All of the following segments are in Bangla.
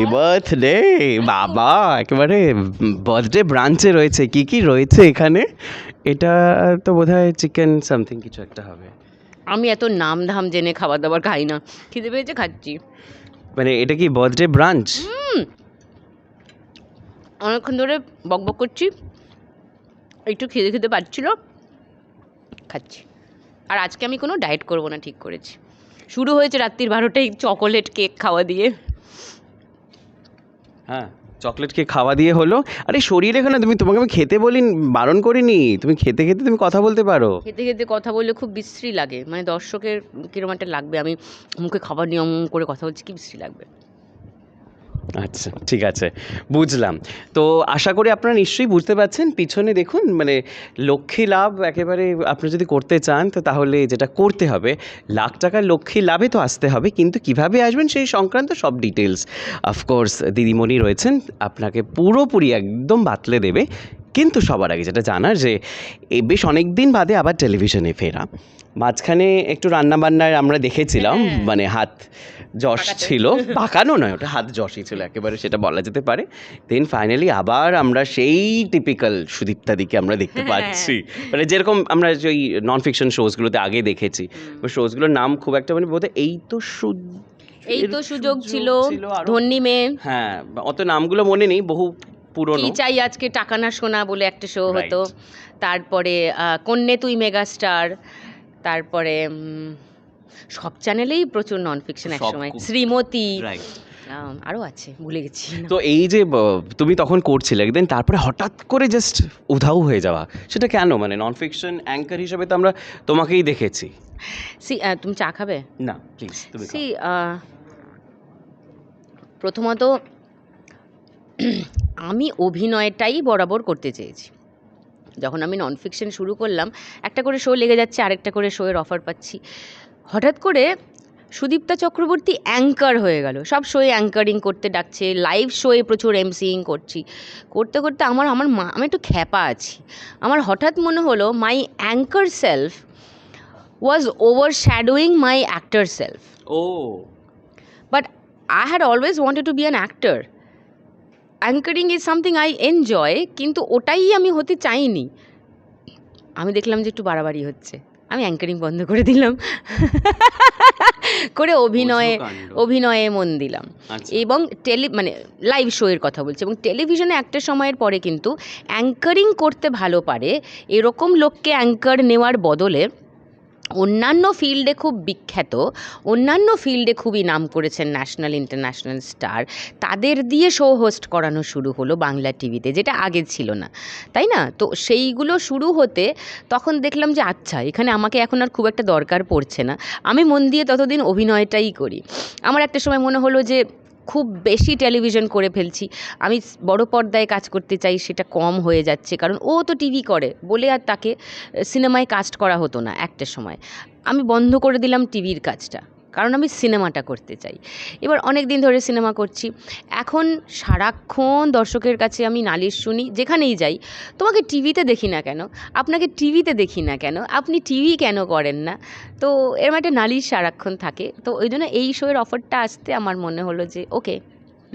হ্যাপি বার্থডে বাবা একেবারে বার্থডে ব্রাঞ্চে রয়েছে কি কি রয়েছে এখানে? এটা তো বোধহয় চিকেন সামথিং কিছু একটা হবে। আমি এত নাম ধাম জেনে খাবার দাবার খাই না খিদে পেয়েছে খাচ্ছি। মানে এটা কি বার্থডে ব্রাঞ্চ অনেকক্ষণ ধরে বক বক করছি একটু খেতে খেতে পাচ্ছিল খাচ্ছি। আর আজকে আমি কোনো ডায়েট করব না ঠিক করেছি। শুরু হয়েছে রাত্রির বারোটায় চকোলেট কেক খাওয়া দিয়ে। হ্যাঁ। চকলেট খেয়ে খাওয়া দিয়ে হলো? আরে শরীর এখানে তুমি তোমাকে আমি খেতে বলি বারণ করিনি। তুমি খেতে খেতে তুমি কথা বলতে পারো। খেতে খেতে কথা বললে খুব বিশ্রী লাগে। মানে দর্শকের কীরকম একটা লাগবে। আমি মুখে খাবার নিয়ম করে কথা বলছি কি বিশ্রী লাগবে? আচ্ছা ঠিক আছে, বুঝলাম। তো আশা করি আপনারা নিশ্চয়ই বুঝতে পারছেন। পিছনে দেখুন মানে লক্ষ্মী লাভ একেবারে আপনি যদি করতে চান, তো তাহলে যেটা করতে হবে, লাখ টাকার লক্ষ্মী লাভে তো আসতে হবে, কিন্তু কীভাবে আসবেন সেই সংক্রান্ত সব ডিটেলস অফকোর্স দিদিমণি রয়েছেন, আপনাকে পুরোপুরি একদম বাতলে দেবে, কিন্তু সবার আগে যেটা জানার যে বেশ অনেক দিন বাদে আবার টেলিভিশনে ফেরা। মাঝখানে একটু রান্নাবান্নার আমরা দেখেছিলাম হ্যাঁ। মানে হাত যশ ছিল পাকানো নয় ওটা হাত যশই ছিল একেবারে সেটা বলা যেতে পারে। দেন ফাইনালি আবার আমরা সেই টিপিক্যাল সুদীপ্তাদিকে আমরা দেখতে হ্যাঁ। পাচ্ছি। মানে যেরকম আমরা যে ওই নন ফিকশন শোজগুলোতে আগে দেখেছি ওই শোজগুলোর নাম খুব একটা মানে বোধহয় এই তো সু- এই তো সুযোগ ছিল ধন্যী মেয়ে। হ্যাঁ অত নামগুলো মনে নেই বহু পুরনো। চাই আজকে টাকা না সোনা বলে একটা শো হতো। তারপরে কন্যে তুই মেগাস্টার তারপরে সব চ্যানেলেই প্রচুর নন ফিকশন একসময়। শ্রীমতী আম, আছে ভুলে গেছি। তো এই যে তুমি তখন করছিলে একদিন তারপরে হঠাৎ করে জাস্ট উধাও হয়ে যাওয়া সেটা কেন? মানে নন ফিকশন অ্যাঙ্কার হিসেবে তো আমরা তোমাকেই দেখেছি। সি তুমি চা খাবে? না প্লিজ তুমি সি প্রথমত আমি অভিনয়টাই বরাবর করতে চেয়েছি। যখন আমি নন ফিকশন শুরু করলাম একটা করে শো লেগে যাচ্ছে আরেকটা করে শোয়ের অফার পাচ্ছি। হঠাৎ করে সুদীপ্তা চক্রবর্তী অ্যাঙ্কার হয়ে গেল। সব শোয়ে অ্যাঙ্কারিং করতে ডাকছে লাইভ শোয়ে প্রচুর এমসিইং করছি। করতে করতে আমার আমার মা আমি একটু খ্যাপা আছি। আমার হঠাৎ মনে হলো my anchor self was overshadowing my actor self O. But I had always wanted to be an actor. Anchoring is something I enjoy কিন্তু ওটাই আমি হতে চাইনি। আমি দেখলাম যে একটু বাড়াবাড়ি হচ্ছে। আমি অ্যাঙ্কারিং বন্ধ করে দিলাম। করে অভিনয়ে অভিনয়ে মন দিলাম। আচ্ছা। এবং টেলি মানে লাইভ শোয়ের কথা বলছি। এবং টেলিভিশনে একটা সময়ের পরে কিন্তু অ্যাঙ্কারিং করতে ভালো পারে এরকম লোককে অ্যাঙ্কার নেওয়ার বদলে অন্যান্য ফিল্ডে খুব বিখ্যাত, অন্যান্য ফিল্ডে খুবই নাম করেছেন ন্যাশনাল, ইন্টারন্যাশনাল স্টার। তাদের দিয়ে শো হোস্ট করানো শুরু হলো বাংলা টিভিতে, যেটা আগে ছিল না, তাই না? তো সেইগুলো শুরু হতে তখন দেখলাম যে আচ্ছা এখানে আমাকে এখন আর খুব একটা দরকার পড়ছে না। আমি মন দিয়ে ততদিন অভিনয়টাই করি। আমার একটা সময় মনে হলো যে খুব বেশি টেলিভিশন করে ফেলছি। আমি বড় পর্দায় কাজ করতে চাই, সেটা কম হয়ে যাচ্ছে। কারণ ও তো টিভি করে, বলে আর তাকে সিনেমায় কাস্ট করা হতো না একটা সময়। আমি বন্ধ করে দিলাম টিভির কাজটা। কারণ আমি সিনেমাটা করতে চাই। এবার অনেক দিন ধরে সিনেমা করছি। এখন সারাক্ষণ দর্শকের কাছে আমি নালিশ শুনি, যেখানেই যাই, তোমাকে টিভিতে দেখি না কেন? আপনাকে টিভিতে দেখি না কেন? আপনি টিভি কেন করেন না? তো এরম একটা নালিশ সারাক্ষণ থাকে। তো ওই জন্য এই শোয়ের অফারটা আসতে আমার মনে হলো যে okay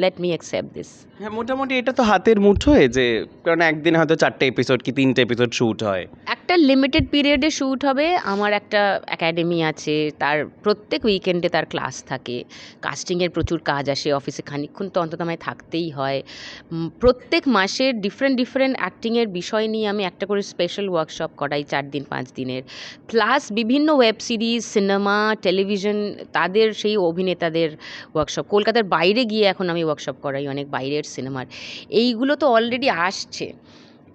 let me accept this হ্যাঁ মোটামুটি এটা তো হাতের মুঠোয় যে, কারণ একদিন হয়তো চারটে এপিসোড কি তিনটে এপিসোড শ্যুট হয়। একটা লিমিটেড পিরিয়ডে শ্যুট হবে। আমার একটা একাডেমি আছে, তার প্রত্যেক উইকেন্ডে তার ক্লাস থাকে। কাস্টিংয়ের প্রচুর কাজ আসে অফিসে খানিক্ষণ তো অন্তত আমায় থাকতেই হয়। প্রত্যেক মাসে ডিফারেন্ট ডিফারেন্ট অ্যাক্টিংয়ের বিষয় নিয়ে আমি একটা করে স্পেশাল ওয়ার্কশপ করাই চার দিন, পাঁচ দিনের। প্লাস বিভিন্ন ওয়েব সিরিজ সিনেমা টেলিভিশন তাদের সেই অভিনেতাদের ওয়ার্কশপ কলকাতার বাইরে গিয়ে এখন আমি ওয়ার্কশপ করাই অনেক বাইরের সিনেমার এইগুলো তো অলরেডি আসছে।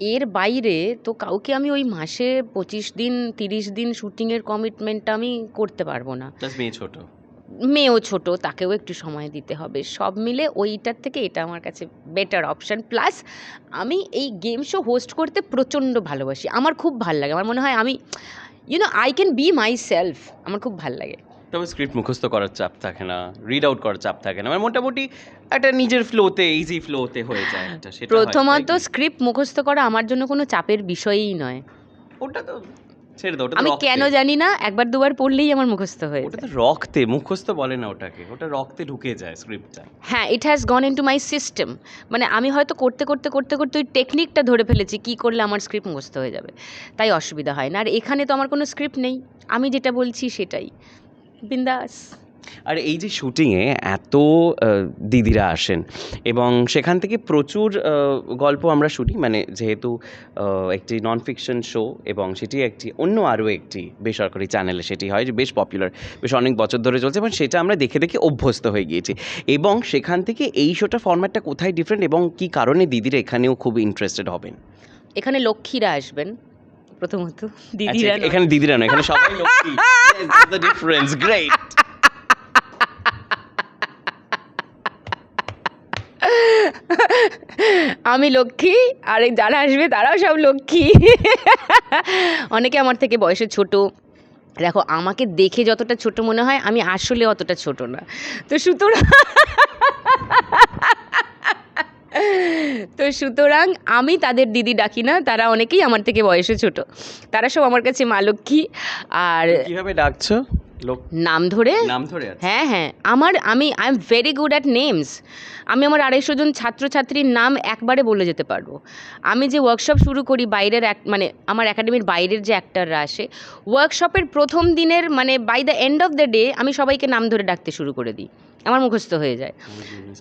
এর বাইরে তো কাউকে আমি ওই মাসে পঁচিশ দিন তিরিশ দিন শুটিংয়ের কমিটমেন্টটা আমি করতে পারব না। মেয়ে ছোট। মেয়েও ছোট তাকেও একটু সময় দিতে হবে। সব মিলে ওইটার থেকে এটা আমার কাছে বেটার অপশান প্লাস আমি এই গেম শো হোস্ট করতে প্রচণ্ড ভালোবাসি। আমার খুব ভালো লাগে। আমার মনে হয় আমি you know I can be myself আমার খুব ভালো লাগে। তবে স্ক্রিপ্ট মুখস্থ করার চাপ থাকে না রিড আউট করার চাপ থাকে না। মানে মোটামুটি একটা নিজের ফ্লোতে ইজি ফ্লোতে হয়ে যায় একটা সেটা প্রথমত? স্ক্রিপ্ট মুখস্থ করা আমার জন্য কোনো চাপের বিষয়ই নয়। ওটা তো ছেড়ে দাও ওটা আমি কেন জানি না একবার দুবার পড়লেই আমার মুখস্থ হয়ে ওটা তো রক্তে মুখস্থ বলে না ওটাকে ওটা রক্তে ঢুকে যায় স্ক্রিপ্টটা হ্যাঁ it has gone into my system মানে আমি হয়তো করতে করতে করতে করতে ওই টেকনিকটা ধরে ফেলেছি কি করলে আমার স্ক্রিপ্ট মুখস্থ হয়ে যাবে। তাই অসুবিধা হয় না। আর এখানে তো আমার কোনো স্ক্রিপ্ট নেই। আমি যেটা বলছি সেটাই। বিন্দাস। আর এই যে শুটিংয়ে এত দিদিরা আসেন এবং সেখান থেকে প্রচুর গল্প আমরা শুনি। মানে যেহেতু একটি নন ফিকশন শো এবং সেটি একটি অন্য আরও একটি বেসরকারি চ্যানেলে সেটি হয় যে বেশ পপুলার বেশ অনেক বছর ধরে চলছে এবং সেটা আমরা দেখে দেখে অভ্যস্ত হয়ে গিয়েছি। এবং সেখান থেকে এই শোটা ফরম্যাটটা কোথায় ডিফারেন্ট এবং কি কারণে দিদিরা এখানেও খুব ইন্টারেস্টেড হবেন? এখানে লক্ষ্মীরা আসবেন। প্রথমত। আচ্ছা, দিদিরা। এখানে দিদিরা নয় এখানে সবাই লক্ষ্মী দ্য ডিফারেন্স গ্রেট আমি লক্ষ্মী আর এই যারা আসবে তারাও সব লক্ষ্মী। অনেকে আমার থেকে বয়সে ছোট। দেখো আমাকে দেখে যতটা ছোট মনে হয় আমি আসলে অতটা ছোট না। তো সুতরাং তো সুতরাং আমি তাদের দিদি ডাকি না তারা অনেকেই আমার থেকে বয়সে ছোট। তারা সব আমার কাছে মা লক্ষ্মী আর কীভাবে ডাকছো? নাম ধরে? নাম ধরে হ্যাঁ হ্যাঁ। আমার আমি I am very good at names আমি আমার আড়াইশো জন ছাত্রছাত্রীর নাম একবারে বলে যেতে পারব। আমি যে ওয়ার্কশপ শুরু করি বাইরের এক মানে আমার একাডেমির বাইরের যে অ্যাক্টাররা আসে ওয়ার্কশপের প্রথম দিনের মানে by the end of the day আমি সবাইকে নাম ধরে ডাকতে শুরু করে দিই। আমার মুখস্থ হয়ে যায়।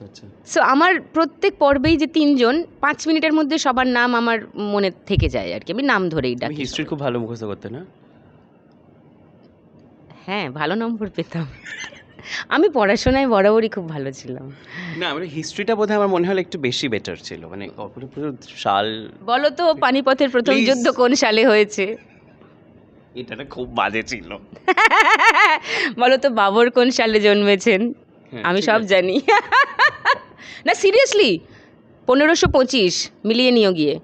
আচ্ছা। সো আমার প্রত্যেক পর্বেই যে তিনজন পাঁচ মিনিটের মধ্যে সবার নাম আমার মনে থেকে যায় আর কি। আমি নাম ধরেই ডাকি হিস্ট্রি খুব ভালো মুখস্থ করতে না? হ্যাঁ ভালো নম্বর পেতাম। আমি পড়াশোনায় বরাবরই খুব ভালো ছিলাম। না আমার হিস্ট্রিটা বোধহয় আমার মনে হলো একটু বেশি বেটার ছিল। মানে সাল বলো তো পানিপথের প্রথম যুদ্ধ কোন সালে হয়েছে? এটা খুব বাজে ছিল। বলো তো বাবর কোন সালে জন্মেছেন? আমি সব জানি। না সিরিয়াসলি পনেরোশো পঁচিশ মিলিয়ে নিও গিয়ে।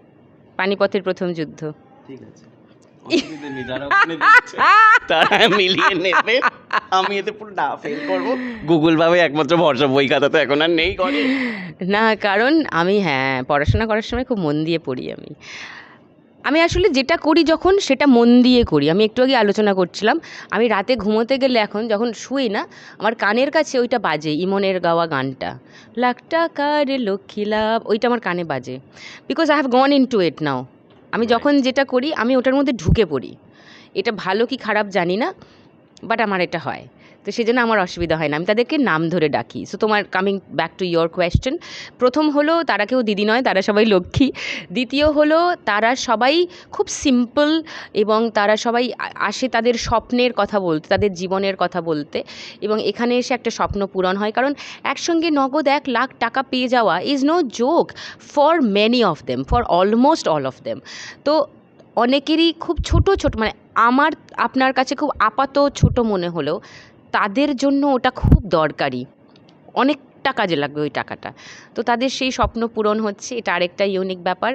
পানিপথের প্রথম যুদ্ধ। ঠিক আছে। তারা মিলিয়ে নেবে। আমি এতে পুরো না ফেল করব। গুগল ভাবে একমাত্র ভরসা বই খাতা তো এখন আর নেই করে না কারণ আমি হ্যাঁ পড়াশোনা করার সময় খুব মন দিয়ে পড়ি আমি। আমি আসলে যেটা করি যখন সেটা মন দিয়ে করি। আমি একটু আগে আলোচনা করছিলাম আমি রাতে ঘুমোতে গেলে এখন যখন শুই না আমার কানের কাছে ওইটা বাজে ইমনের গাওয়া গানটা। লাখ টাকার লক্ষ্মী লাভ ওইটা আমার কানে বাজে। Because I have gone into it now আমি যখন যেটা করি আমি ওটার মধ্যে ঢুকে পড়ি। এটা ভালো কি খারাপ জানি না বাট আমার এটা হয়। তো সেজন্য আমার অসুবিধা হয় না। আমি তাদেরকে নাম ধরে ডাকি। সো তোমার coming back to your question প্রথম হলো তারা কেউ দিদি নয়, তারা সবাই লক্ষ্মী। দ্বিতীয় হলো তারা সবাই খুব সিম্পল এবং তারা সবাই আসে তাদের স্বপ্নের কথা বলতে, তাদের জীবনের কথা বলতে এবং এখানে এসে একটা স্বপ্ন পূরণ হয়। কারণ একসঙ্গে নগদ এক লাখ টাকা পেয়ে যাওয়া is no joke for many of them for almost all of them তো অনেকেরই খুব ছোট ছোট মানে আমার, আপনার কাছে খুব আপাত ছোট মনে হলেও তাদের জন্য ওটা খুব দরকারি। অনেকটা কাজে লাগবে ওই টাকাটা। তো তাদের সেই স্বপ্ন পূরণ হচ্ছে। এটা আরেকটা ইউনিক ব্যাপার।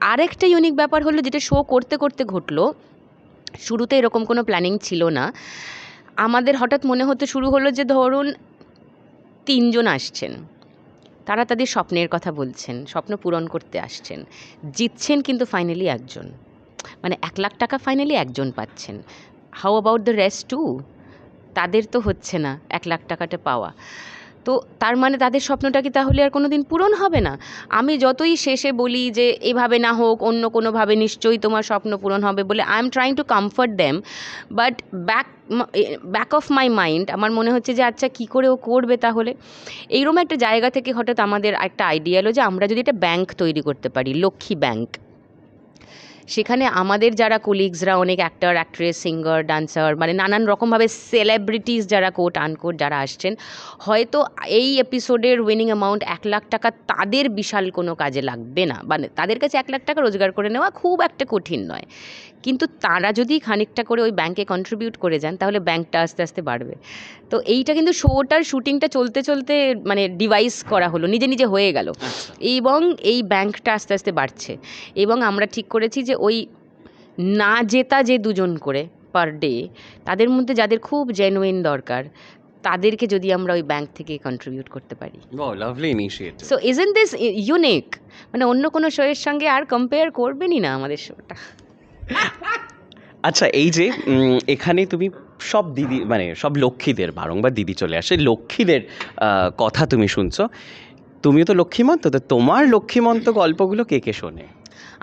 আরেকটা ইউনিক ব্যাপার হলো যেটা শো করতে করতে ঘটলো, শুরুতে এরকম কোনো প্ল্যানিং ছিল না। আমাদের হঠাৎ মনে হতে শুরু হলো যে ধরুন তিনজন আসছেন। তারা তাদের স্বপ্নের কথা বলছেন, স্বপ্ন পূরণ করতে আসছেন। জিতছেন কিন্তু ফাইনালি একজন। মানে এক লাখ টাকা ফাইনালি একজন পাচ্ছেন। How about the rest to তাদের তো হচ্ছে না, এক লাখ টাকাটা পাওয়া। তো তার মানে তাদের স্বপ্নটা কি তাহলে আর কোনো দিন পূরণ হবে না? আমি যতই শেষে বলি যে এভাবে না হোক, অন্য কোনোভাবে নিশ্চয়ই তোমার স্বপ্ন পূরণ হবে বলে I am trying to comfort them but back back of my mind আমার মনে হচ্ছে যে আচ্ছা কী করে ও করবে তাহলে? এইরকম একটা জায়গা থেকে হঠাৎ আমাদের একটা আইডিয়া এলো যে আমরা যদি একটা ব্যাংক তৈরি করতে পারি, লক্ষ্মী ব্যাংক সেখানে আমাদের যারা কলিগসরা অনেক অ্যাক্টর অ্যাক্ট্রেস সিঙ্গার ডান্সার মানে নানান রকমভাবে সেলিব্রিটিস যারা কোট আনকোট যারা আসছেন হয়তো এই এপিসোডের উইনিং অ্যামাউন্ট এক লাখ টাকা তাদের বিশাল কোনো কাজে লাগবে না। মানে তাদের কাছে এক লাখ টাকা রোজগার করে নেওয়া খুব একটা কঠিন নয়। কিন্তু তারা যদি খানিকটা করে ওই ব্যাংকে কন্ট্রিবিউট করে যান তাহলে ব্যাংকটা আস্তে আস্তে বাড়বে। তো এইটা কিন্তু শোটার শুটিংটা চলতে চলতে মানে ডিভাইস করা হলো নিজে নিজে হয়ে গেল। এবং এই ব্যাংকটা আস্তে আস্তে বাড়ছে। এবং আমরা ঠিক করেছি যে ওই না জেতা যে দুজন করে পার ডে তাদের মধ্যে যাদের খুব জেনুইন দরকার তাদেরকে যদি আমরা ওই ব্যাংক থেকে কন্ট্রিবিউট করতে পারি। Lovely initiative so this unique মানে অন্য কোনো শোয়ের সঙ্গে আর কম্পেয়ার করবেনই না আমাদের শোটা আচ্ছা এই যে এখানে তুমি সব দিদি মানে সব লক্ষ্মীদের বারংবার দিদি চলে আসে লক্ষ্মীদের কথা তুমি শুনছো। তুমিও তো লক্ষ্মীমন্ত তো তোমার লক্ষ্মীমন্ত গল্পগুলো কে কে শোনে?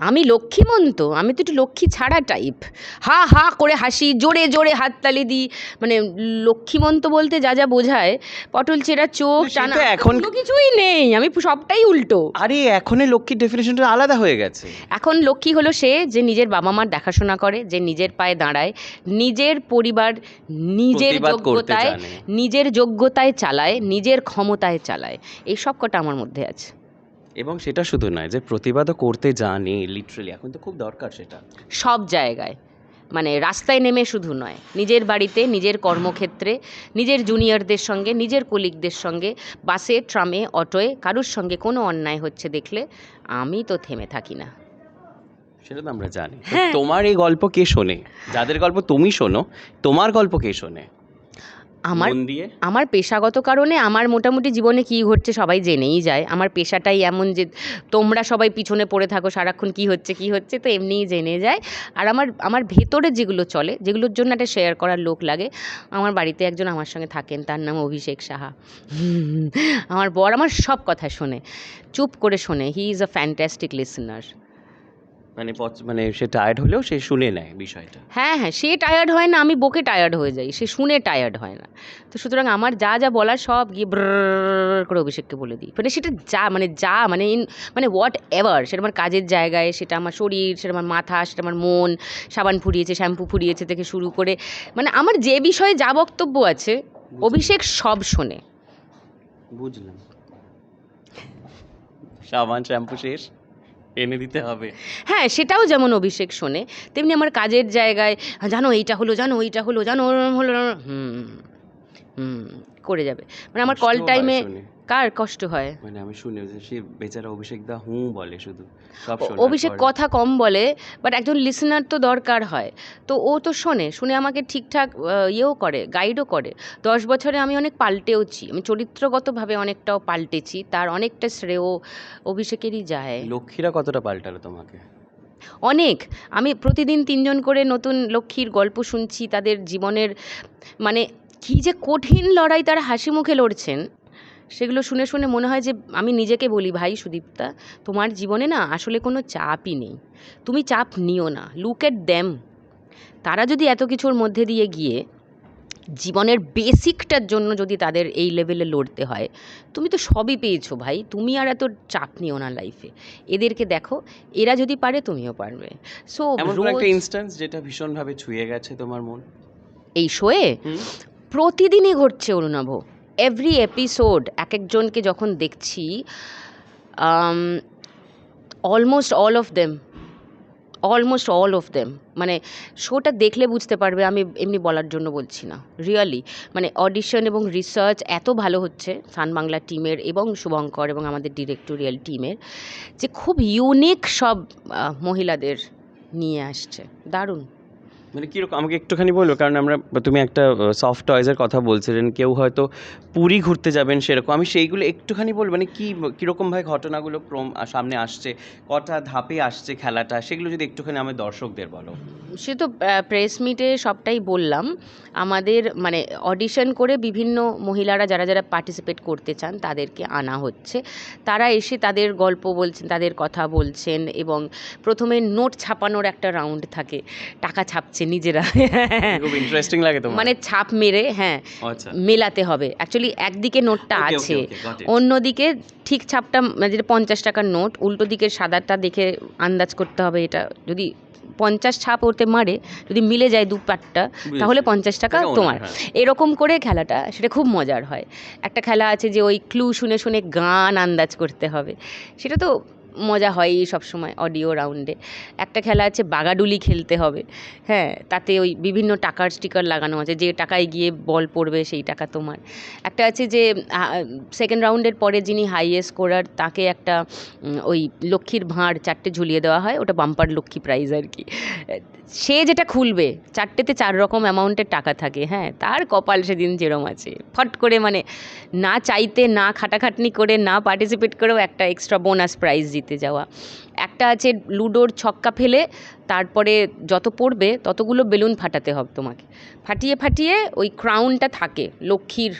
আমি লক্ষ্মীমন্ত আমি তো একটু লক্ষ্মী ছাড়া টাইপ হা হা করে হাসি জোরে জোরে হাততালি দিই। মানে লক্ষ্মীমন্ত বলতে যা যা বোঝায় পটল চেরা চোখ টানা এখন- কিছুই নেই। আমি সবটাই উল্টো। আরে এখনের লক্ষ্মীর ডেফিনেশনটা আলাদা হয়ে গেছে। এখন লক্ষ্মী হলো সে যে নিজের বাবা মার দেখাশোনা করে যে নিজের পায়ে দাঁড়ায় নিজের পরিবার নিজের যোগ্যতায় নিজের যোগ্যতায় চালায় নিজের ক্ষমতায় চালায়। এই সব কটা আমার মধ্যে আছে। এবং সেটা শুধু নয় যে প্রতিবাদও করতে জানে লিটারেলি এখন তো খুব দরকার সেটা। সব জায়গায়। মানে রাস্তায় নেমে শুধু নয় নিজের বাড়িতে নিজের কর্মক্ষেত্রে নিজের জুনিয়রদের সঙ্গে নিজের কলিগদের সঙ্গে বাসে ট্রামে অটোয় কারুর সঙ্গে কোনো অন্যায় হচ্ছে দেখলে আমি তো থেমে থাকি না। সেটা তো আমরা জানি। তোমার এই গল্প কে শোনে? যাদের গল্প তুমি শোনো তোমার গল্প কে শোনে? আমার দিয়ে? আমার পেশাগত কারণে আমার মোটামুটি জীবনে কী হচ্ছে সবাই জেনেই যায়। আমার পেশাটাই এমন যে তোমরা সবাই পিছনে পড়ে থাকো সারাক্ষণ কী হচ্ছে কী হচ্ছে তো এমনিই জেনে যায়। আর আমার আমার ভেতরে যেগুলো চলে যেগুলোর জন্য একটা শেয়ার করার লোক লাগে আমার বাড়িতে একজন আমার সঙ্গে থাকেন তার নাম অভিষেক সাহা। আমার বর আমার সব কথা শোনে চুপ করে শোনে he is a fantastic listener মানে মানে সে টায়ার্ড হলেও সে শুনে নেয় বিষয়টা। হ্যাঁ হ্যাঁ সে টায়ার্ড হয় না আমি বকে টায়ার্ড হয়ে যাই সে শুনে টায়ার্ড হয় না। তো সুতরাং আমার যা যা বলার সব গিয়ে করে অভিষেককে বলে দিই। মানে সেটা যা মানে যা মানে ইন মানে হোয়াট এভার সেটা আমার কাজের জায়গায় সেটা আমার শরীর সেটা আমার মাথা সেটা আমার মন সাবান ফুরিয়েছে শ্যাম্পু ফুরিয়েছে থেকে শুরু করে মানে আমার যে বিষয়ে যা বক্তব্য আছে অভিষেক সব শোনে। বুঝলাম। সাবান শ্যাম্পু শেষ? এনে দিতে হবে হ্যাঁ সেটাও যেমন অভিষেক শোনে তেমনি আমার কাজের জায়গায় জানো এইটা হলো জানো এইটা হলো জানো ওরম হলো না?" হুম হুম করে যাবে মানে আমার কল টাইমে। কার কষ্ট হয়? মানে আমি শুনে সে বেচারা অভিষেক দা হুঁ বলে শুধু সব অভিষেক কথা কম বলে বাট একজন লিসনার তো দরকার হয়। তো ও তো শোনে শুনে আমাকে ঠিকঠাক ইয়েও করে গাইডও করে। দশ বছরে আমি অনেক পাল্টেওছি আমি চরিত্রগতভাবে অনেকটাও পাল্টেছি তার অনেকটা শ্রেয় অভিষেকেরই যায়। লক্ষ্মীরা কতটা পাল্টালো তোমাকে? অনেক। আমি প্রতিদিন তিনজন করে নতুন লক্ষ্মীর গল্প শুনছি তাদের জীবনের মানে কী যে কঠিন লড়াই তারা হাসি মুখে লড়ছেন। সেগুলো শুনে শুনে মনে হয় যে আমি নিজেকে বলি ভাই সুদীপ্তা তোমার জীবনে না আসলে কোনো চাপই নেই। তুমি চাপ নিও না। লুক এট দ্যাম তারা যদি এত কিছুর মধ্যে দিয়ে গিয়ে জীবনের বেসিকটার জন্য যদি তাদের এই লেভেলে লড়তে হয় তুমি তো সবই পেয়েছ ভাই। তুমি আর এত চাপ নিও না লাইফে এদেরকে দেখো এরা যদি পারে তুমিও পারবে। সো একটা ইনস্ট্যান্স যেটা ভীষণভাবে ছুঁয়ে গেছে তোমার মন? এই শোয়ে প্রতিদিনই ঘটছে অরুণাভ। এভরি এপিসোড এক একজনকে যখন দেখছি almost all of them almost all of them মানে শোটা দেখলে বুঝতে পারবে, আমি এমনি বলার জন্য বলছি না রিয়ালি মানে অডিশন এবং রিসার্চ এত ভালো হচ্ছে, সান বাংলা টিমের এবং শুভঙ্কর এবং আমাদের ডিরেক্টোরিয়াল টিমের যে খুব ইউনিক সব মহিলাদের নিয়ে আসছে, দারুণ। মানে কীরকম আমাকে একটুখানি বলো, কারণ আমরা, তুমি একটা সফট টয়েজের কথা বলছিলেন, কেউ হয়তো পুরী ঘুরতে যাবেন সেরকম, আমি সেইগুলো একটুখানি বলব মানে কী কীরকমভাবে ঘটনাগুলো ক্রম সামনে আসছে, কটা ধাপে আসছে খেলাটা, সেগুলো যদি একটুখানি আমার দর্শকদের বলো। সে তো প্রেস মিটে সবটাই বললাম, আমাদের মানে অডিশন করে বিভিন্ন মহিলারা যারা যারা পার্টিসিপেট করতে চান, তাদেরকে আনা হচ্ছে, তারা এসে তাদের গল্প বলছেন, তাদের কথা বলছেন, এবং প্রথমে নোট ছাপানোর একটা রাউন্ড থাকে, টাকা ছাপছে নিজেরা। খুব ইন্টারেস্টিং লাগে তোমার। মানে ছাপ মেরে হ্যাঁ আচ্ছা। মেলাতে হবে। অ্যাকচুয়ালি একদিকে নোটটা আছে অন্যদিকে ঠিক ছাপটা মানে যেটা পঞ্চাশ টাকার নোট উল্টো দিকে সাদাটা দেখে আন্দাজ করতে হবে এটা। যদি পঞ্চাশ ছাপ ওতে মারে যদি মিলে যায় দু পাটটা তাহলে পঞ্চাশ টাকা তোমার। হ্যাঁ। এরকম করে খেলাটা সেটা খুব মজার হয়। একটা খেলা আছে যে ওই ক্লু শুনে শুনে গান আন্দাজ করতে হবে। সেটা তো মজা হয়ই সব সময় অডিও রাউন্ডে একটা খেলা আছে, বাগাডুলি খেলতে হবে। হ্যাঁ তাতে ওই বিভিন্ন টাকার স্টিকার লাগানো আছে, যে টাকায় গিয়ে বল পড়বে সেই টাকা তোমার। একটা আছে যে সেকেন্ড রাউন্ডের পরে যিনি হাইয়েস্ট স্কোরার তাকে একটা ওই লক্ষ্মীর ভাঁড় চারটে ঝুলিয়ে দেওয়া হয়, ওটা বাম্পার লক্ষ্মী প্রাইজ আর কি। সে যেটা খুলবে, চারটেতে চার রকম অ্যামাউন্টের টাকা থাকে হ্যাঁ তার কপাল সেদিন যেরম আছে। ফট করে মানে না চাইতে, না খাটাখাটনি করে, না পার্টিসিপেট করেও একটা এক্সট্রা বোনাস প্রাইজ জিতে যাওয়া। একটা আছে লুডোর ছক্কা ফেলে, তারপরে যত পড়বে ততগুলো বেলুন ফাটাতে হবে তোমাকে। ফাটিয়ে ফাটিয়ে ওই ক্রাউনটা থাকে, লক্ষ্মীর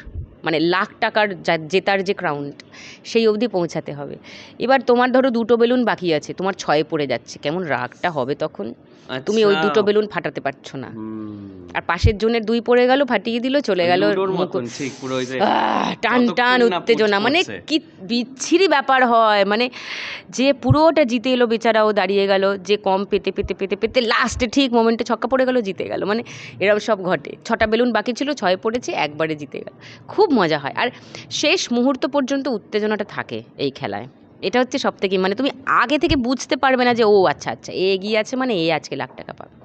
মানে লাখ টাকার জেতার যে ক্রাউন সেই অবধি পৌঁছাতে হবে। এবার তোমার ধরো দুটো বেলুন বাকি আছে, তোমার ছয়ে পড়ে যাচ্ছে, কেমন রাগটা হবে তখন। তুমি ওই আচ্ছা। দুটো বেলুন ফাটাতে পারছ না। আর পাশের জনের দুই পড়ে গেল ফাটিয়ে দিল চলে গেল টান টান উত্তেজনা মানে কি বিচ্ছিরি ব্যাপার হয় মানে যে পুরোটা জিতে এলো বেচারাও দাঁড়িয়ে গেল যে কম পেতে পেতে পেতে পেতে লাস্টে ঠিক মোমেন্টে ছক্কা পড়ে গেল জিতে গেল মানে এরকম সব ঘটে। ছটা বেলুন বাকি ছিল ছয় পড়েছে একবারে জিতে গেল। খুব মজা হয়। আর শেষ মুহূর্ত পর্যন্ত উত্তেজনাটা থাকে এই খেলায়। এটা হচ্ছে সব থেকে মানে তুমি আগে থেকে বুঝতে পারবে না যে ও আচ্ছা আচ্ছা এ এগিয়ে আছে মানে এ আজকে লাখ টাকা পাবে।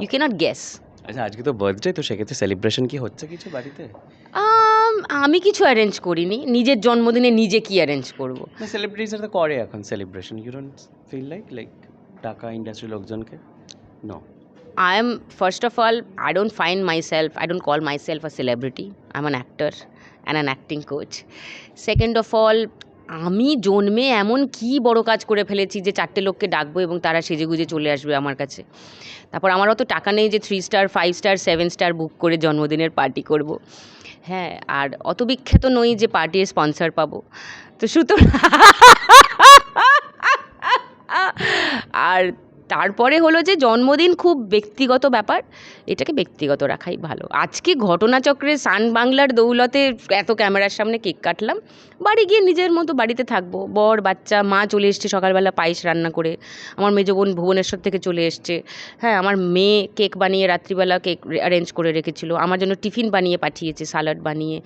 ইউ ক্যানট গ্যাস আচ্ছা আজকে তো বার্থডে তো সেক্ষেত্রে সেলিব্রেশন কি হচ্ছে কিছু বাড়িতে? আমি কিছু অ্যারেঞ্জ করিনি নিজের জন্মদিনে নিজে কি অ্যারেঞ্জ করব? সেলিব্রিটিসরা তো করে এখন celebration you don't feel like like টাকা ইন্ডাস্ট্রি লোকজনকে? No I am, first of all, I don't find myself, I don't call myself a celebrity. I'm an actor and an acting coach. Second of all, আমি জন্মে এমন কি বড় কাজ করে ফেলেছি যে চারটে লোককে ডাকবো এবং তারা সেজেগুজে চলে আসবে আমার কাছে। তারপর আমার অত টাকা নেই যে three star five star seven star book করে জন্মদিনের পার্টি করব। হ্যাঁ আর অত বিখ্যাত নই যে পার্টির স্পন্সার পাবো। তো সুতরাং আর তারপরে হলো যে জন্মদিন খুব ব্যক্তিগত ব্যাপার, এটাকে ব্যক্তিগত রাখাই ভালো। আজকে ঘটনাচক্রে সান বাংলার দৌলতে এত ক্যামেরার সামনে কেক কাটলাম, বাড়ি গিয়ে নিজের মতো বাড়িতে থাকব। বর, বাচ্চা, মা চলে এসছে সকালবেলা পায়েস রান্না করে, আমার মেজো বোন ভুবনেশ্বর থেকে চলে এসছে। হ্যাঁ আমার মেয়ে কেক বানিয়ে রাত্রিবেলা কেক অ্যারেঞ্জ করে রেখেছিল, আমার জন্য টিফিন বানিয়ে পাঠিয়েছে, সালাড বানিয়ে।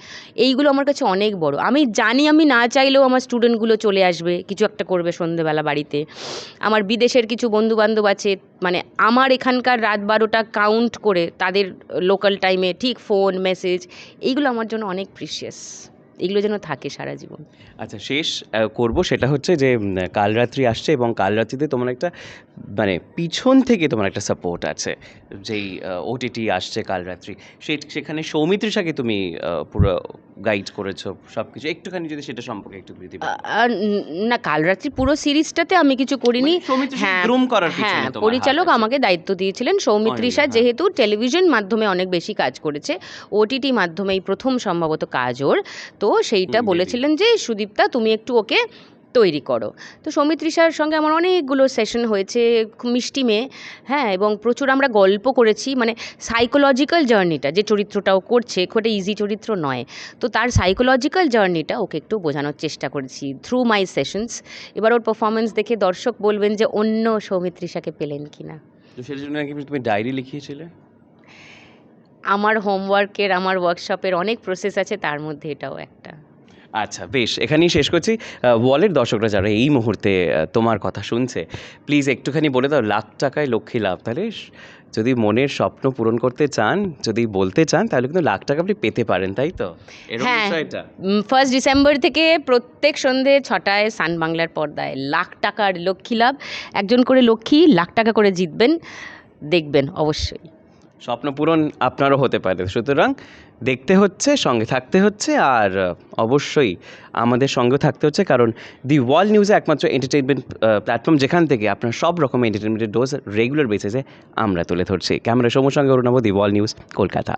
এইগুলো আমার কাছে অনেক বড়। আমি জানি আমি না চাইলেও আমার স্টুডেন্টগুলো চলে আসবে, কিছু একটা করবে সন্ধেবেলা বাড়িতে। আমার বিদেশের কিছু বন্ধু বান্ধব আছে মানে আমার এখানকার রাত বারোটা কাউন্ট করে তাদের লোকাল টাইমে ঠিক ফোন মেসেজ এইগুলো আমার জন্য অনেক প্রিশিয়াস এগুলো যেন থাকে সারা জীবন। আচ্ছা শেষ করব সেটা হচ্ছে যে কাল রাত্রি আসছে এবং কাল রাত্রিতে তোমার একটা মানে পিছন থেকে তোমার একটা সাপোর্ট আছে। যেই ওটিটি আসছে কাল রাত্রি সে, সেখানে সৌমিত্রিষাকে তুমি পুরো গাইড করেছ সব কিছু একটুখানি যদি সেটা সম্পর্কে একটু দিতে না কাল রাত্রি পুরো সিরিজটাতে আমি কিছু করিনি। হ্যাঁ গ্রুম করার হ্যাঁ পরিচালক আমাকে দায়িত্ব দিয়েছিলেন। সৌমিত্রিষা হ্যাঁ। যেহেতু টেলিভিশন মাধ্যমে অনেক বেশি কাজ করেছে ওটিটি মাধ্যমে এই প্রথম সম্ভবত কাজ ওর। তো সেইটা বলেছিলেন যে সুদীপ্তা তুমি একটু ওকে তৈরি করো। তো সৌমিত্রিষার সঙ্গে আমার অনেকগুলো সেশন হয়েছে খুব মিষ্টি মেয়ে হ্যাঁ এবং প্রচুর আমরা গল্প করেছি মানে সাইকোলজিক্যাল জার্নিটা যে চরিত্রটাও করছে খুব একটা ইজি চরিত্র নয়। তো তার সাইকোলজিক্যাল জার্নিটা ওকে একটু বোঝানোর চেষ্টা করেছি থ্রু মাই সেশনস এবার ওর পারফরমেন্স দেখে দর্শক বলবেন যে অন্য সৌমিত্রিষাকে পেলেন কিনা। তো সেটার জন্য নাকি তুমি ডায়েরি লিখিয়েছিলে? আমার হোমওয়ার্কের আমার ওয়ার্কশপের অনেক প্রসেস আছে তার মধ্যে এটাও একটা। আচ্ছা বেশ। এখানেই শেষ করছি। ওয়ালের দর্শকরা যারা এই মুহূর্তে তোমার কথা শুনছে প্লিজ একটুখানি বলে দাও লাখ টাকায় লক্ষ্মী লাভ। তাহলে যদি মনের স্বপ্ন পূরণ করতে চান যদি বলতে চান তাহলে কিন্তু লাখ টাকা আপনি পেতে পারেন তাই তো? হ্যাঁ। ফার্স্ট ডিসেম্বর থেকে প্রত্যেক সন্ধে ছটায় সান বাংলার পর্দায় লাখ টাকার লক্ষ্মী লাভ। একজন করে লক্ষ্মী লাখ টাকা করে জিতবেন দেখবেন অবশ্যই। স্বপ্ন পূরণ আপনারও হতে পারে। সুতরাং দেখতে হচ্ছে, সঙ্গে থাকতে হচ্ছে আর অবশ্যই আমাদের সঙ্গে থাকতে হচ্ছে কারণ দি ওয়ার্ল্ড নিউজে একমাত্র এন্টারটেনমেন্ট প্ল্যাটফর্ম যেখান থেকে আপনার সব রকম এন্টারটেনমেন্টের ডোজ রেগুলার বেসিসে আমরা তুলে ধরছি। ক্যামেরা সমুর সঙ্গে Arunabh the World News, Kolkata.